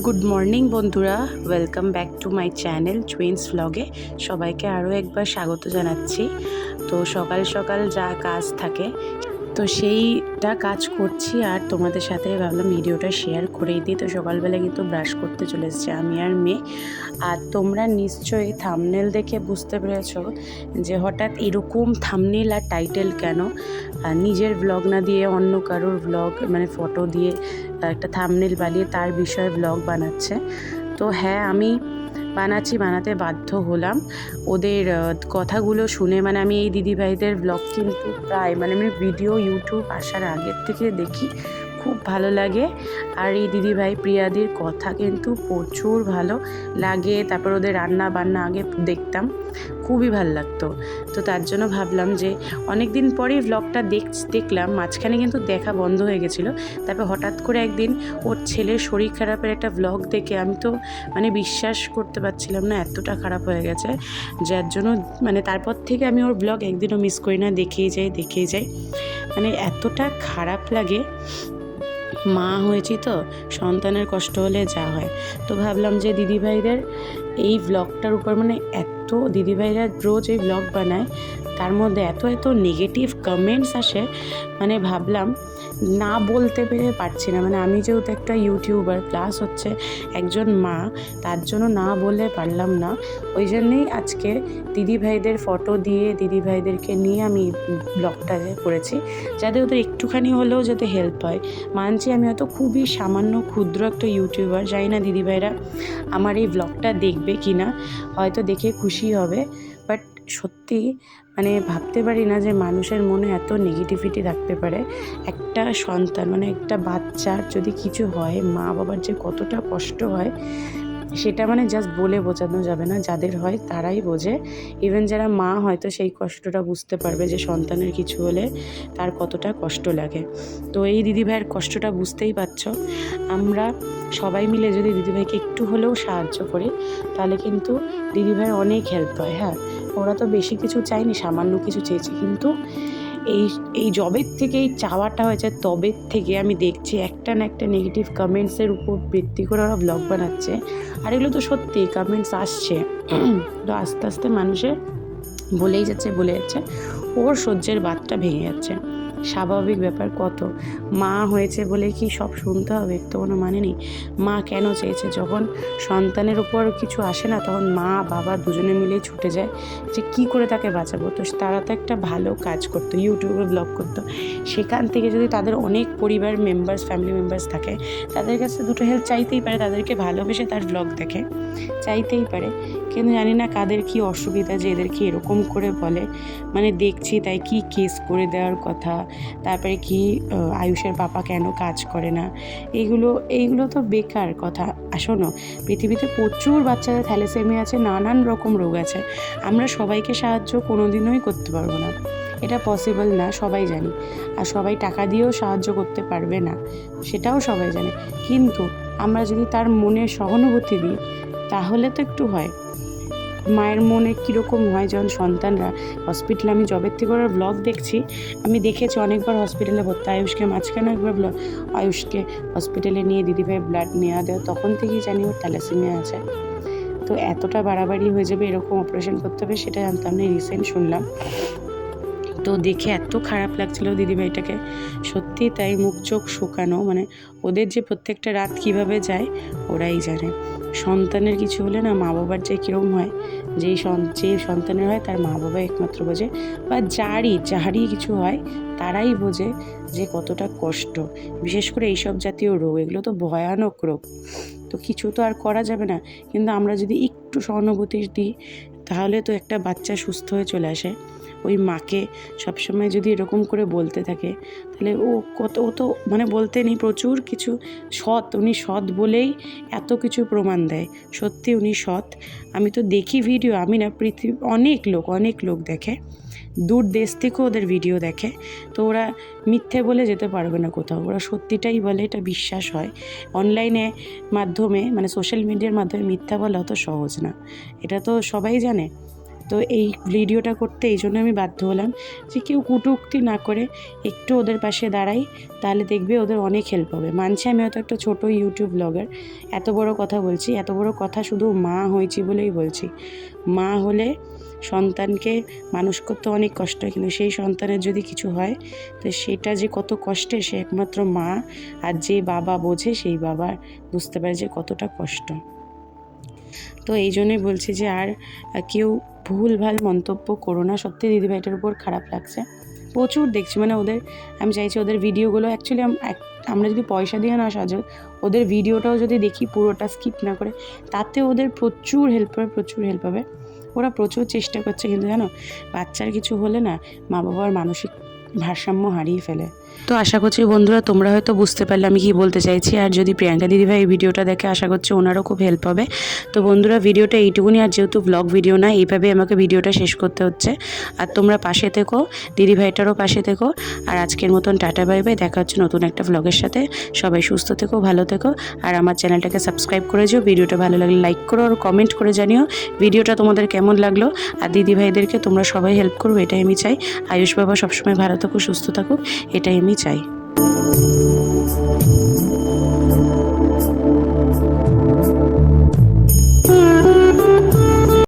Good morning বন্ধুরা। Welcome back to my channel twins ভ্লগে সবাইকে আরও একবার স্বাগত জানাচ্ছি। তো সকাল সকাল যা কাজ থাকে তো সেইটা কাজ করছি আর তোমাদের সাথে ভাবলাম ভিডিওটা শেয়ার করেই দিই। তো সকালবেলা কিন্তু ব্রাশ করতে চলে এসেছি আমি আর মেয়ে। আর তোমরা নিশ্চয়ই থামনেল দেখে বুঝতে পেরেছ যে হঠাৎ এরকম থামনেল আর টাইটেল কেন? আর নিজের ব্লগ না দিয়ে অন্য কারোর ব্লগ মানে ফটো দিয়ে একটা থামনেল বানিয়ে তার বিষয়ে ব্লগ বানাচ্ছে। তো হ্যাঁ আমি বানাচ্ছি, বানাতে বাধ্য হলাম। ওদের কথাগুলো শুনে মানে আমি এই দিদিভাইদের ব্লগ কিন্তু প্রায় মানে আমি ভিডিও ইউটিউব আসার আগের থেকে দেখি। খুব ভালো লাগে। আর এই দিদিভাই প্রিয়াদির কথা কিন্তু প্রচুর ভালো লাগে। তারপর ওদের রান্না বান্না আগে দেখতাম, খুবই ভালো লাগতো। তো তার জন্য ভাবলাম যে অনেক দিন পরেই ব্লগটা দেখ, দেখলাম, মাঝখানে কিন্তু দেখা বন্ধ হয়ে গেছিল। তারপর হঠাৎ করে একদিন ওর ছেলের শরীর খারাপের একটা ব্লগ দেখে আমি তো মানে বিশ্বাস করতে পারছিলাম না, এতটা খারাপ হয়ে গেছে। যার জন্য মানে তারপর থেকে আমি ওর ব্লগ একদিনও মিস করি না, দেখেই যাই দেখেই যাই। মানে এতটা খারাপ লাগে মা হয়েছি তো, সন্তানের কষ্ট হলে যা হয়। তো ভাবলাম যে দিদিভাইদের এই ব্লগটার উপর মানে এত দিদিভাইরা রোজ এই ব্লগ বানায় তার মধ্যে এত এত নেগেটিভ কমেন্টস আসে মানে ভাবলাম না বলতে পেরে পারছি না। মানে আমি যেহেতু একটা ইউটিউবার প্লাস হচ্ছে একজন মা, তার জন্য না বলে পারলাম না। ওই জন্যেই আজকে দিদিভাইদের ফটো দিয়ে দিদিভাইদেরকে নিয়ে আমি ব্লগটা করেছি। যাতে ওদের একটুখানি হলেও যাতে হেল্প হয়। মানছি আমি হয়তো খুবই সামান্য, ক্ষুদ্র একটা ইউটিউবার জানি না দিদিভাইরা আমার এই ব্লগটা দেখবে কি না হয়তো দেখে খুশি হবে। সত্যি মানে ভাবতে পারি না যে মানুষের মনে এত নেগেটিভিটি থাকতে পারে। একটা সন্তান মানে একটা বাচ্চার যদি কিছু হয় মা বাবার যে কতটা কষ্ট হয়, সেটা মানে জাস্ট বলে বোঝানো যাবে না। যাদের হয় তারাই বোঝে। ইভেন যারা মা হয়তো সেই কষ্টটা বুঝতে পারবে যে সন্তানের কিছু হলে তার কতটা কষ্ট লাগে। তো এই দিদিভাইয়ের কষ্টটা বুঝতেই পারছ। আমরা সবাই মিলে যদি দিদিভাইকে একটু হলেও সাহায্য করি, তাহলে কিন্তু দিদিভাইয়ের অনেক হেল্প হয় হ্যাঁ? ওরা তো বেশি কিছু চায়নি, সামান্য কিছু চেয়েছে। কিন্তু এই এই জবের থেকে এই চাওয়াটা হয়েছে তবের থেকে আমি দেখছি একটা না একটা নেগেটিভ কমেন্টসের উপর ভিত্তি করে ওরা ব্লগ বানাচ্ছে। আর এগুলো তো সত্যি কমেন্টস আসছে। তো আস্তে আস্তে মানুষের বলেই যাচ্ছে, বলে যাচ্ছে। ওর সহ্যের বাদটা ভেঙে যাচ্ছে। স্বাভাবিক ব্যাপার কত? মা হয়েছে বলে কি সব শুনতে হবে? তো কোনো মানে নেই। মা কেন চেয়েছে? যখন সন্তানের উপর কিছু আসে না, তখন মা, বাবা দুজনে মিলেই ছুটে যায় যে কি করে তাকে বাঁচাবো? তো তারা তো একটা ভালো কাজ করতো, ইউটিউবে ব্লগ করতো। সেখান থেকে যদি তাদের অনেক পরিবার মেম্বার্স ফ্যামিলি মেম্বার্স থাকে, তাদের কাছে দুটো হেল্প চাইতেই পারে, তাদেরকে ভালোবেসে তার ব্লগ দেখে। চাইতেই পারে। কিন্তু জানি না কাদের কি অসুবিধা যে এদেরকে এরকম করে বলে। মানে দেখছি তাই কি কেস করে দেওয়ার কথা। তারপরে কি আয়ুষের পাপা কেন কাজ করে না? এইগুলো এইগুলো তো বেকার কথা। শোনো, পৃথিবীতে প্রচুর বাচ্চাদের থ্যালাসেমিয়া আছে, নানান রকম রোগ আছে। আমরা সবাইকে সাহায্য কোনোদিনই করতে পারব না। এটা পসিবল না, সবাই জানি। আর সবাই টাকা দিয়েও সাহায্য করতে পারবে না, সেটাও সবাই জানে। কিন্তু আমরা যদি তার মনে সহানুভূতি দিই, তাহলে তো একটু হয়। মায়ের মনে কীরকম হয় যখন সন্তানরা হসপিটালে আমি জবের থেকে ওরা ব্লগ দেখছি। আমি দেখেছি অনেকবার হসপিটালে ভর্তি। আয়ুষকে মাঝখানে একবার ব্লগ আয়ুষকে হসপিটালে নিয়ে দিদিভাই ব্লাড নেওয়া দেওয়া তখন থেকেই জানি ওর থ্যালাসেমিয়া আছে। তো এতটা বাড়াবাড়ি হয়ে যাবে এরকম অপারেশন করতে হবে সেটা জানতাম না রিসেন্ট শুনলাম। তো দেখে এত খারাপ লাগছিল দিদিভাইটাকে। সত্যি তাই মুখ চোখ শুকানো মানে ওদের যে প্রত্যেকটা রাত কীভাবে যায়, ওরাই জানে। সন্তানের কিছু হলে না মা বাবার যে কীরকম হয়, যেই যে সন্তানের হয় তার মা বাবা একমাত্র বোঝে। বা যারই যারই কিছু হয় তারাই বোঝে যে কতটা কষ্ট। বিশেষ করে এইসব জাতীয় রোগ, এগুলো তো ভয়ানক রোগ। তো কিছু তো আর করা যাবে না। কিন্তু আমরা যদি একটু সহানুভূতি দিই, তাহলে তো একটা বাচ্চা সুস্থ হয়ে চলে আসে। ওই মাকে সবসময় যদি এরকম করে বলতে থাকে, তাহলে ও কত, ও তো মানে বলতে নেই, প্রচুর কিছু সৎ, উনি সৎ বলেই এত কিছু প্রমাণ দেয়। সত্যি উনি সৎ। আমি তো দেখি ভিডিও আমি না পৃথিবী, অনেক লোক অনেক লোক দেখে। দূর দেশ থেকেও ওদের ভিডিও দেখে। তো ওরা মিথ্যে বলে যেতে পারবে না কোথাও। ওরা সত্যিটাই বলে, এটা বিশ্বাস হয়। অনলাইনে মাধ্যমে মানে সোশ্যাল মিডিয়ার মাধ্যমে মিথ্যা বলা অত সহজ না। এটা তো সবাই জানে। তো এই ভিডিওটা করতে এই জন্য আমি বাধ্য হলাম যে কেউ কুটুক্তি না করে একটু ওদের পাশে দাঁড়াই, তাহলে দেখবে ওদের অনেক হেল্প হবে। মানছি আমি হয়তো একটা ছোটো ইউটিউব ব্লগার এত বড় কথা বলছি, এত বড় কথা শুধু মা হয়েছি বলেই বলছি। মা হলে সন্তানকে মানুষ করতে অনেক কষ্ট হয়, কিন্তু সেই সন্তানের যদি কিছু হয়, তো সেটা যে কত কষ্টে সে একমাত্র মা আর যে বাবা বোঝে সেই বাবা বুঝতে পারে যে কতটা কষ্ট। তো এই জন্যই বলছি যে আর কেউ ভুলভাল মন্তব্য করো না। সত্যি দিদিভাইটার উপর খারাপ লাগছে। প্রচুর দেখছি। মানে ওদের, আমি চাইছি ওদের ভিডিওগুলো অ্যাকচুয়ালি আমরা যদি পয়সা দিয়ে না সাজো, ওদের ভিডিওটাও যদি দেখি পুরোটা স্কিপ না করে, তাতে ওদের প্রচুর হেল্প হবে, প্রচুর হেল্প হবে। ওরা প্রচুর চেষ্টা করছে কিন্তু জানো, বাচ্চার কিছু হলে না মা বাবার মানসিক ভারসাম্য হারিয়ে ফেলে। তো আশা করছি বন্ধুরা, তোমরা হয়তো বুঝতে পারলে আমি কি বলতে চাইছি। আর যদি প্রিয়াঙ্কা দিদিভাই এই ভিডিওটা দেখে, আশা করছি ওনারও খুব হেল্প হবে। তো বন্ধুরা, ভিডিওটা এইটুকুনি। আর যেহেতু ব্লগ ভিডিও না এইভাবে আমাকে ভিডিওটা শেষ করতে হচ্ছে। আর তোমরা পাশে থেকো দিদিভাইটারও পাশে থেকো। আর আজকের মতন টাটা বাই বাই দেখা হচ্ছে নতুন একটা ব্লগের সাথে। সবাই সুস্থ থেকো, ভালো থেকো। আর আমার চ্যানেলটাকে সাবস্ক্রাইব করে যেও। ভিডিওটা ভালো লাগলে লাইক করো আর কমেন্ট করে জানিও। ভিডিওটা তোমাদের কেমন লাগল? আর দিদিভাইদেরকে তোমরা সবাই হেল্প করবে এটাই আমি চাই। আয়ুষ বাবা সবসময় ভালো থাকুক, সুস্থ থাকুক। এটাই আমি চাই।